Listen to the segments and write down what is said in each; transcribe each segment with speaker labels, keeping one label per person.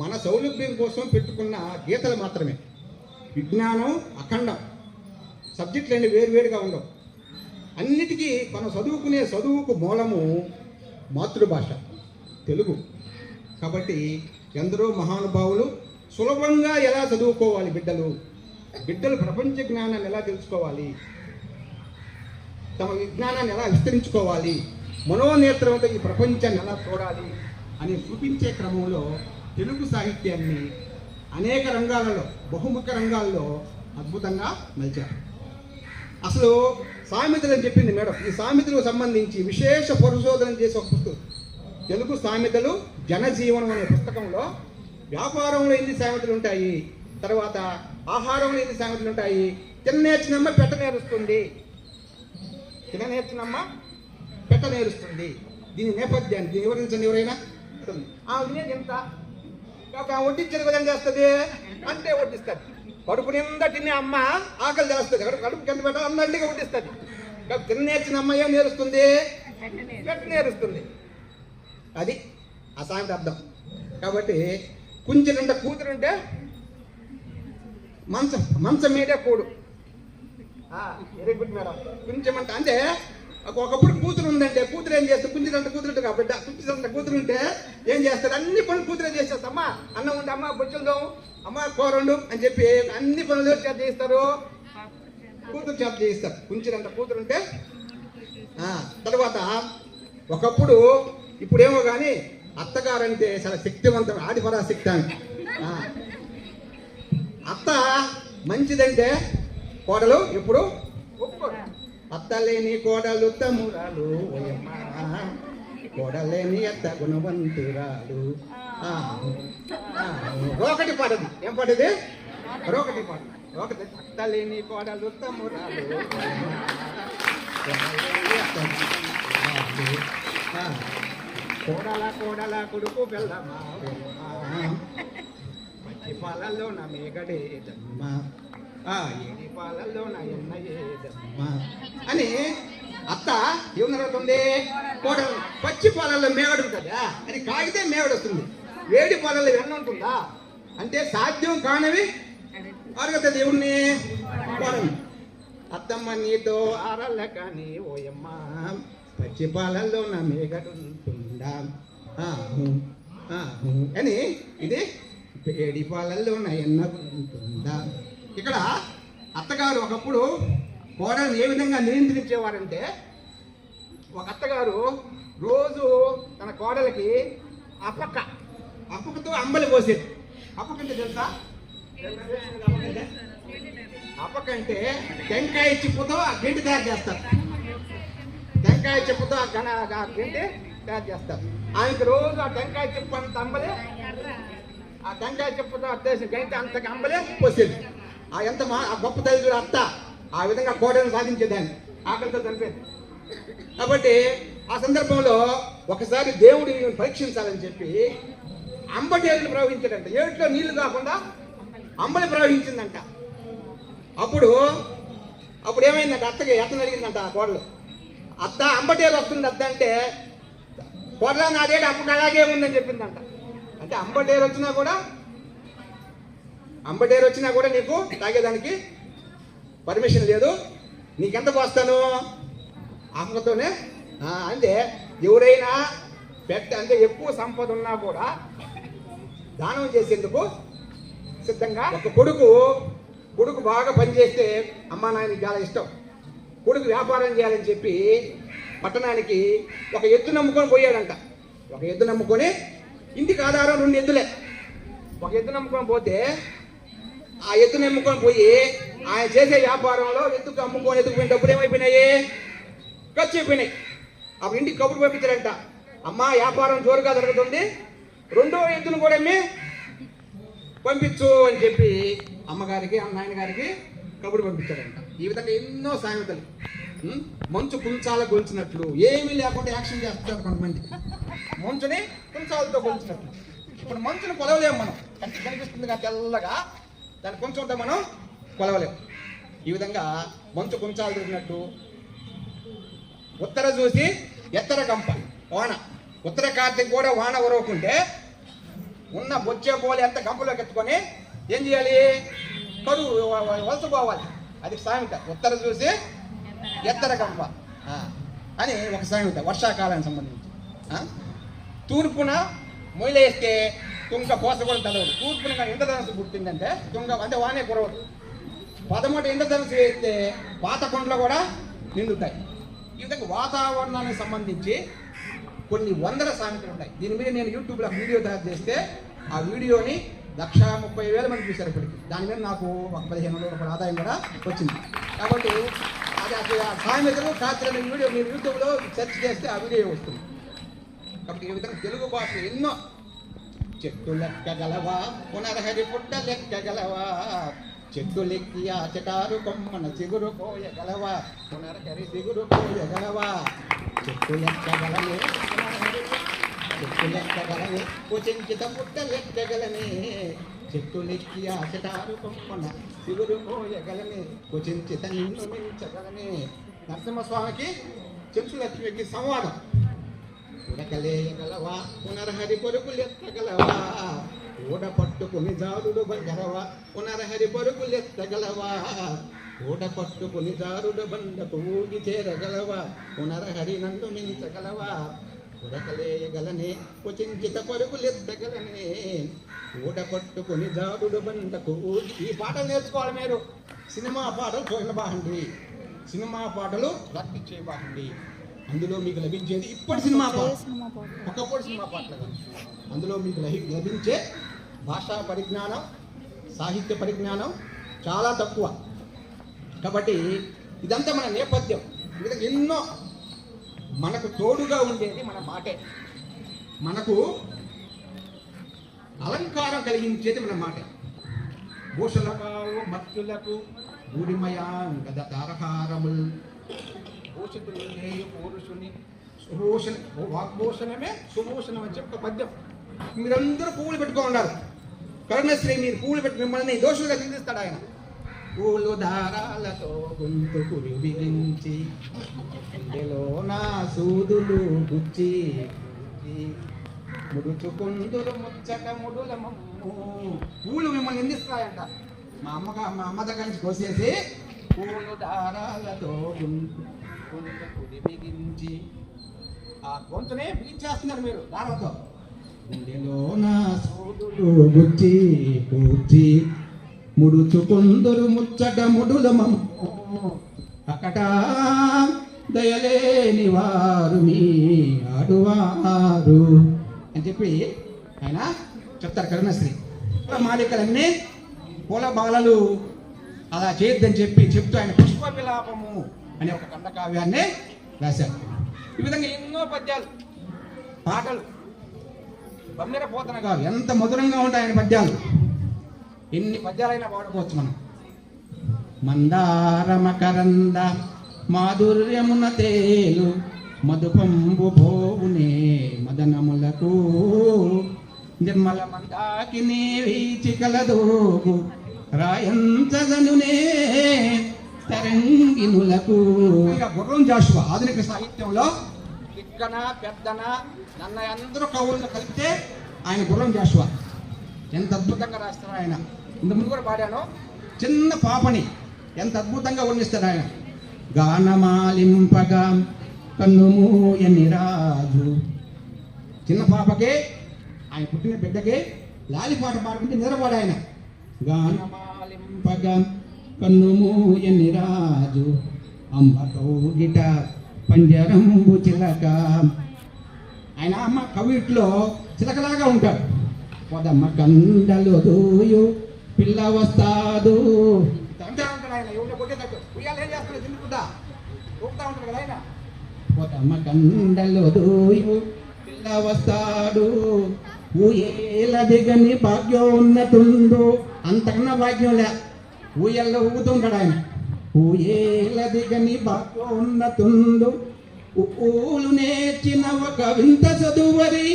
Speaker 1: మన సౌలభ్యం కోసం పెట్టుకున్న గీతలు మాత్రమే. విజ్ఞానం అఖండం సబ్జెక్టులు అన్ని వేరువేరుగా ఉండవు. అన్నిటికీ మనం చదువుకునే చదువుకు మూలము మాతృభాష తెలుగు. కాబట్టి ఎందరో మహానుభావులు సులభంగా ఎలా చదువుకోవాలి బిడ్డలు? బిడ్డలు ప్రపంచ జ్ఞానాన్ని ఎలా తెలుసుకోవాలి? తమ విజ్ఞానాన్ని ఎలా విస్తరించుకోవాలి? మనోనేత్రంతో ఈ ప్రపంచాన్ని ఎలా చూడాలి? అని చూపించే క్రమంలో తెలుగు సాహిత్యాన్ని అనేక రంగాలలో బహుముఖ రంగాల్లో అద్భుతంగా మలిచారు. అసలు సామెతలు అని చెప్పింది మేడం. ఈ సామెతలకు సంబంధించి విశేష పరిశోధన చేసే ఒక పుస్తకం. తెలుగు సామెతలు జనజీవనం అనే పుస్తకంలో వ్యాపారంలో ఎన్ని సామెతలు ఉంటాయి? తర్వాత ఆహారంలో ఎన్ని సామెతలు ఉంటాయి? తిననేర్చినమ్మ పెట్ట నేరుస్తుంది. తిననేర్చినమ్మ పెట్ట నేరుస్తుంది. దీని నేపథ్యాన్ని దీన్ని వివరించండి ఎవరైనా? ఆ వినేది ఎంత? వడ్డించిన విధంగా చేస్తుంది? అంటే వడ్డిస్తుంది. కడుపు నిండా తినే అమ్మ ఆకలి చేస్తుంది. కడుపు కడుపు కింద పెట్ట అన్నట్టుగా వడ్డిస్తుంది. తిన్నేర్చిన అమ్మ ఏం నేరుస్తుంది? నేరుస్తుంది. అది ఆ సామెత అర్థం. కాబట్టి కుంచెలుంట కూతురుంటే మంచం మంచం మీదే కూడు. వెరీ గుడ్ మేడం కొంచెం అంటే అంటే ఒకప్పుడు కూతురు ఉందంటే కూతురు ఏం చేస్తే కుంచిదంట కూతురు కాబట్టి కుంచిదంట కూతురు ఉంటే ఏం చేస్తారు అన్ని పనులు కూతురే చేసేస్తా అమ్మా అన్నం ఉంటే అమ్మ బొచ్చులదాం అమ్మ కూరండు అని చెప్పి అన్ని పనులు చేత చేస్తారు కూతురు చేత చేయిస్తారు. కుంచిదంట కూతురు ఉంటే ఆ, తర్వాత ఒకప్పుడు ఇప్పుడేమో కానీ అత్తగారంటే చాలా శక్తివంతం ఆదిపరాశక్తి అని. అత్త మంచిదంటే కోడలు ఎప్పుడు ఒప్పుకోరు. అత్త లేని కోడలు తమ్మురాలు ఓయమ్మ. కోడలేని అత్త గుణవంతురాలు. ఒకటి పాటది ఏం పాటది ఒకటి పాట ఒకటి. అత్త లేని కోడలు తమ్మురాలు కోడల కోడల కొడుకు బెల్లమా. పచ్చి పాలల్లో నా మేగడేదమ్మ. పాలల్లో అని అత్త ఏం కోడలు పచ్చి పొలాల్లో మేవడు ఉంటుందా అని కాగితే మేవడు వస్తుంది వేడి పాలల్లో వెన్న ఉంటుందా అంటే సాధ్యం కానివి అడగత దేవుణ్ణి కోడలు అత్తమ్మ నీతో ఆరల్ల కానీ ఓయమ్మ పచ్చి పొలాల్లో నా మేగడు ఉంటుందా అని ఇది వేడి పాలల్లో నా ఎన్న ఉంటుందా ఇక్కడ అత్తగారు ఒకప్పుడు కోడలు ఏ విధంగా నియంత్రించేవారంటే ఒక అత్తగారు రోజు తన కోడలకి అప్పక్క అప్పకతో అంబలి పోసేది. అప్పకంటే తెలుసా? అప్పక అంటే టెంకాయ చిప్పుతో ఆ గింటి తయారు చేస్తారు. టెంకాయ చెప్పుతో ఆ గన ఆ తయారు చేస్తారు. ఆమెకి రోజు ఆ టెంకాయ చెప్పు అంత అంబలే ఆ టెంకాయ చెప్పుతో అత్తేసి గంట అంత అంబలే పోసేది. ఆ ఎంత మా ఆ గొప్ప తల్లి అత్త ఆ విధంగా కోటను సాధించేదాన్ని. ఆకలితో చనిపోయింది కాబట్టి ఆ సందర్భంలో ఒకసారి దేవుడు ఈమెను పరీక్షించాలని చెప్పి అంబటేరులు ప్రవహించాడంట. ఏట్లో నీళ్ళు కాకుండా అంబలి ప్రవహించిందంట. అప్పుడు అప్పుడు ఏమైందంట? అత్తకి ఎత్తని అడిగిందంట ఆ కోడలు అత్త అంబటేరు వస్తుంది అత్త అంటే కోడల నాదేడు అప్పుడు అలాగే ఉందని చెప్పిందంట. అంటే అంబటేరు వచ్చినా కూడా అంబటేరు వచ్చినా కూడా నీకు తాగేదానికి పర్మిషన్ లేదు. నీకెంత పోస్తాను? ఆత్మతోనే? అంటే ఎవరైనా పెట్ట అంటే ఎక్కువ సంపద ఉన్నా కూడా దానం చేసేందుకు సిద్ధంగా ఒక కొడుకు కొడుకు బాగా పనిచేస్తే అమ్మా నాయనకి చాలా ఇష్టం. కొడుకు వ్యాపారం చేయాలని చెప్పి పట్టణానికి ఒక ఎద్దు నమ్ముకొని పోయాడంట. ఒక ఎద్దు నమ్ముకొని ఇంటికి ఆధారం రెండు ఎద్దులే. ఒక ఎద్దు నమ్ముకొని పోతే ఆ ఎద్దు ఎమ్ముకొని పోయి ఆయన చేసే వ్యాపారంలో ఎద్దుకు అమ్ముకొని ఎత్తుకుపోయిన డబ్బులు ఏమైపోయినాయి? ఖర్చు అయిపోయినాయి. అప్పుడు ఇంటికి కబురు పంపించారంట అమ్మా వ్యాపారం జోరుగా జరుగుతుంది. రెండో ఎద్దును కూడా అమ్మి పంపించు అని చెప్పి అమ్మగారికి నాయన గారికి కబురు పంపించారంట ఈ విధంగా ఎన్నో సామెతలు. మంచు కుంచాల గొలిచినట్లు. ఏమీ లేకుండా యాక్షన్ చేస్తారు కొంతమంది. మంచుని కుంచాలతో గొలిచినట్లు. ఇప్పుడు మంచుని కొలవలేము మనం. కనిపిస్తుంది కదా తెల్లగా. దాన్ని కొంచెంతో మనం కొలవలేము. ఈ విధంగా మంచు కొంచాలు తిరిగినట్టు ఉత్తర చూసి ఎత్తర కంప వాన. ఉత్తర కార్తీక కూడా వాన ఉరవకుంటే ఉన్న బొచ్చే పోలి ఎంత గంపలోకి ఎత్తుకొని ఏం చేయాలి? కరువు వలసపోవాలి వలస పోవాలి. అది సామెత. ఉత్తర చూసి ఎత్తర గంప అని ఒక సామెత వర్షాకాలానికి సంబంధించి. తూర్పున మొయిలేస్తే తుంగ పోసగొని తలవదు. తూర్పున ఇంద్రధనస్సు పుట్టిందంటే తుంగ అంటే వానే కురవదు. పదమూడు ఇంద్రధనస్సు వేస్తే పాత కొండలు కూడా నిండుతాయి. ఈ విధంగా వాతావరణానికి సంబంధించి కొన్ని వందల సామెతలు ఉంటాయి. దీని మీద నేను యూట్యూబ్లో వీడియో తయారు చేస్తే ఆ వీడియోని లక్ష ముప్పై వేల మంది చూశారు ఇప్పటికి. దాని మీద నాకు ఒక పదిహేను వందల రూపాయల ఆదాయం కూడా వచ్చింది. కాబట్టి అది అది ఆ సామెతలు శాస్త్రం వీడియో మీరు యూట్యూబ్లో సెర్చ్ చేస్తే ఆ వీడియో వస్తుంది. కాబట్టి ఈ విధంగా తెలుగు భాష ఎన్నో చెట్టు లెక్కగలవా పునర్హరి పుట్ట లెక్కగలవా చెట్టు లెక్కి ఆ చెటారు కొమ్మన చిగురు కోయగలవా పునర్హరి చిగురు కోయగలవా చెట్టు లెక్క గలవే చెట్టు లెక్కగలనే కుచించిత పుట్ట లెక్కగలనే చెట్టు లెక్కి ఆ చెటారు కొమ్మన చిగురు కోయగలనే కుచించిత నిన్ను మించగలనే. నరసింహస్వామికి చెట్టు లక్ష్మికి సంవాదం. ఉడకలేయగలవా పునర్హరి పరుగులెత్తగలవా ఊడ పట్టుకుని జారుడు బండరవా? పునర్హరి పరుగులెత్తగలవా ఊడ పట్టుకుని జారుడు బండకు ఊగి చేరగలవా? పునర్హరి నన్ను మించగలవా ఉడకలేయగలనే కుచించిత పరుగులెత్తగలనే ఊడ పట్టుకుని జారుడు బండకు ఊగి ఈ పాటలు నేర్చుకోవాలి మీరు. సినిమా పాటలు చూసిన సినిమా పాటలు రక్తిచ్చే బాగుండి అందులో మీకు లభించేది ఇప్పటి సినిమా పాట ఒకప్పుడు సినిమా పాటలు కాదు. అందులో మీకు లభి- లభించే భాషా పరిజ్ఞానం సాహిత్య పరిజ్ఞానం చాలా తక్కువ. కాబట్టి ఇదంతా మన నేపథ్యం. విధంగా ఎన్నో మనకు తోడుగా ఉండేది మన మాటే. మనకు అలంకారం కలిగించేది మన మాట. భూషలకు మత్తులకు గూడిమయాంగద తారహారములు భూషితులు పురుషుని సుభూషణ వాగ్భూషణమే సుభూషణం అని చెప్పి పద్యం మీరందరూ పువ్వులు పెట్టుకో ఉన్నారు కరుణశ్రీ మీరు పువ్వులు పెట్టి మిమ్మల్ని దోషులుగా నిందిస్తాడు ఆయన పూలు దారాలతో గొంతు కురివిరించి ఇందులో నా సూదులు గుచ్చి ముడుచు ముడుచుకుందులు ముచ్చట ముడుల పూలు మిమ్మల్ని నిందిస్తాయంట మా అమ్మగా మా అమ్మ దగ్గర నుంచి కోసేసి పూలు దారాలతో గొంతు బిగించి ఆ గొంతునే పీల్చేస్తున్నారు మీరు. దారాలతో గుండెలో నా సోదులు గుచ్చి కూర్చి ముడుచుకుందురు ముచ్చట ముడుల అక్కడ దయలేని వారు మీ ఆడువారు. అని చెప్పి ఆయన చెప్తారు కరుణశ్రీ. మాలికలన్నీ పూల బాలలు అలా చేయొద్దని చెప్పి చెప్తూ ఆయన పుష్ప విలాపము అనే ఒక ఖండకావ్యాన్ని రాశారు. ఈ విధంగా ఎన్నో పద్యాలు పాటలు బమ్మెర పోతన కావు ఎంత మధురంగా ఉంటాయి ఆయన పద్యాలు. ఎన్ని పద్యాలైనా పాడుకోవచ్చు మనం. మందార మకరంద మాధుర్యమున తేలు మధుపంబు భోవునే మదనములకు. నిర్మల మందాకిని వీచి కలదోగు రాయంచగనునే తరంగినులకు ఇక గుర్రం జాషువ ఆధునిక సాహిత్యంలో దిగ్గన పెద్దన నన్న అందరూ కవులను కలిపితే ఆయన గుర్రం జాషువ. ఎంత అద్భుతంగా రాస్తారు ఆయన. ఇంతకుముందు కూడా పాడాను. చిన్న పాపని ఎంత అద్భుతంగా వర్ణిస్తారు ఆయన. గానమాలింపగా కన్నుమూయని రాజు. చిన్న పాపకే ఆయన పుట్టిన బిడ్డకే లాలిపాట పాడుకుంటే నిద్రపోడు ఆయన. గానమాలింపగా కన్నుమూయని రాజు? అమ్మ పంజరంబు చిలక. ఆయన అమ్మ కవిట్లో చిలకలాగా ఉంటాడు. పొదమ్మ కండలు దూయు పిల్ల వస్తాదు. పొదమ్మ కండలు దూయు పిల్ల వస్తాడు. ఊయేల దిగని భాగ్యోన్నతుండు. అంతకన్నా భాగ్యం లే. ఊయల్లో ఊగుతుంటాడు ఆయన. ఊయేల దిగని భాగ్యోన్నతుండు ఊలు నేర్చిన ఒక వింత చదువరి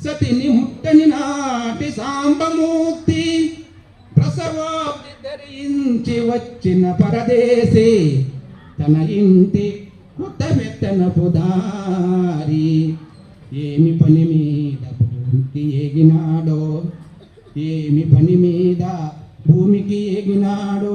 Speaker 1: సతిని ముట్టని నాటి సాంబమూర్తి ప్రసవాబ్ది ధరించి వచ్చిన పరదేశి తన ఇంటి కొత్త మెత్తన పుదారి ఏమి పని మీద ఏగినాడో ఎగినాడో ఏమి పని మీద భూమికి ఎగినాడో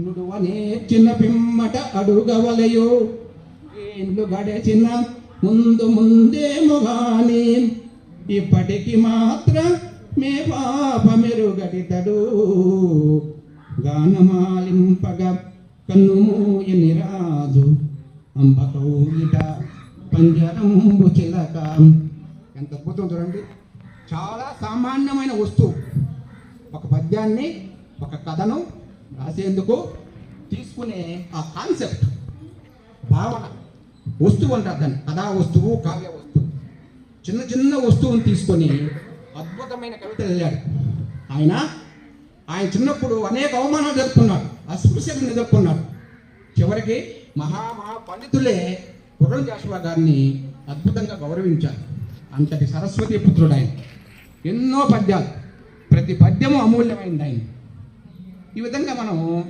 Speaker 1: నుడువనే చిన్న పిమ్మట అడుగవలయో. ఏండ్లు గడచిన ముందు ముందేమో గాని ఇప్పటికి మాత్రం మే పాప మెరుగడితడు. గానమాలింపగా కన్ను రాజు రాదు అంబకౌగిట పంజరంబు చిలక. ఎంత అద్భుతం చూడండి. చాలా సామాన్యమైన వస్తువు. ఒక పద్యాన్ని ఒక కథను రాసేందుకు తీసుకునే ఆ కాన్సెప్ట్ భావన వస్తువు అంటారు దాన్ని. కథా వస్తువు కావ్య వస్తువు. చిన్న చిన్న వస్తువుని తీసుకొని అద్భుతమైన కవిత వెళ్ళాడు. ఆయన ఆయన చిన్నప్పుడు అనేక అవమానాలు జరుపుకున్నాడు. అస్పృశ్యతను ఎదుర్కొన్నాడు చివరికి మహా పండితులే పురం జాషువా గారిని అద్భుతంగా గౌరవించారు. అంతటి సరస్వతి పుత్రుడు ఆయన. ఎన్నో పద్యాలు. ప్రతి పద్యము అమూల్యమైంది ఆయన ఈ విధంగా మనం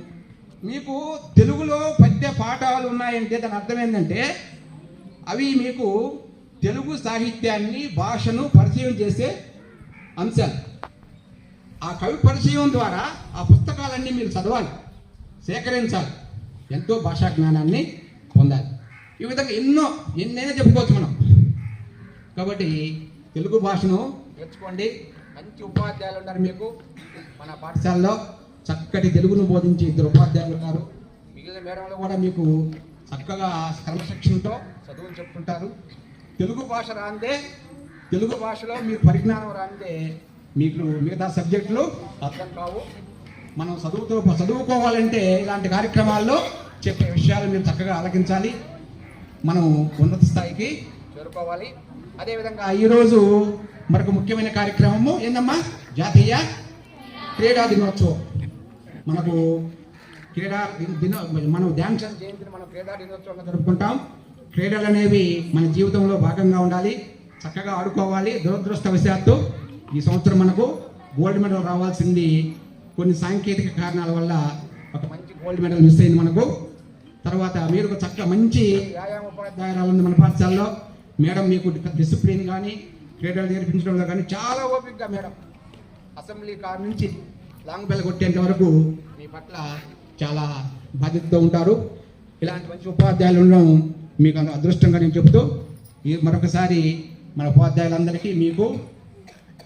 Speaker 1: మీకు తెలుగులో పద్య పాఠాలు ఉన్నాయంటే దాని అర్థం ఏంటంటే అవి మీకు తెలుగు సాహిత్యాన్ని భాషను పరిచయం చేసే అంశాలు. ఆ కవి పరిచయం ద్వారా ఆ పుస్తకాలన్నీ మీరు చదవాలి సేకరించాలి ఎంతో భాషా జ్ఞానాన్ని పొందాలి. ఈ విధంగా ఎన్నో ఎన్నైనా చెప్పుకోవచ్చు మనం. కాబట్టి తెలుగు భాషను నేర్చుకోండి. మంచి ఉపాధ్యాయులు ఉన్నారు మీకు. మన పాఠశాలలో చక్కటి తెలుగును బోధించే ఇద్దరు ఉపాధ్యాయులు ఉన్నారు. మిగిలిన మేడంలో కూడా మీకు చక్కగా క్రమశిక్షణతో చదువులు చెప్తుంటారు. తెలుగు భాష రాందే తెలుగు భాషలో మీ పరిజ్ఞానం రాందే మీకు మిగతా సబ్జెక్టులు అర్థం కావు. మనం చదువుతో చదువుకోవాలంటే ఇలాంటి కార్యక్రమాల్లో చెప్పే విషయాలు మీరు చక్కగా ఆలకించాలి. మనం ఉన్నత స్థాయికి చేరుకోవాలి. అదేవిధంగా ఈరోజు మరొక ముఖ్యమైన కార్యక్రమము ఏందమ్మా? జాతీయ క్రీడా దినోత్సవం. మనకు క్రీడా దినో మనం ధ్యాన్ చంద్ జయంతిని మనం క్రీడా దినోత్సవంగా జరుపుకుంటాం. క్రీడలు అనేవి మన జీవితంలో భాగంగా ఉండాలి. చక్కగా ఆడుకోవాలి. దురదృష్టవశాత్తు ఈ సంవత్సరం మనకు గోల్డ్ మెడల్ రావాల్సింది కొన్ని సాంకేతిక కారణాల వల్ల ఒక మంచి గోల్డ్ మెడల్ మిస్ అయింది మనకు. తర్వాత మీరు ఒక చక్క మంచి వ్యాయామ ఉపాధ్యాయురాలు ఉంది మన పాఠశాలలో. మేడం మీకు డిసిప్లిన్ కానీ క్రీడలు నేర్పించడంలో కానీ చాలా ఓపికగా మేడం. అసెంబ్లీ కార్ నుంచి లాంగ్ బెల్ కొట్టేంత వరకు మీ పట్ల చాలా బాధ్యతతో ఉంటారు. ఇలాంటి మంచి ఉపాధ్యాయులు ఉండడం మీకు అదృష్టంగా నేను చెబుతూ ఈ మరొకసారి మన ఉపాధ్యాయులందరికీ మీకు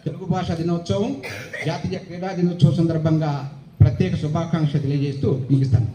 Speaker 1: తెలుగు భాష దినోత్సవం జాతీయ క్రీడా దినోత్సవం సందర్భంగా ప్రత్యేక శుభాకాంక్షలు తెలియజేస్తూ ముగిస్తాను.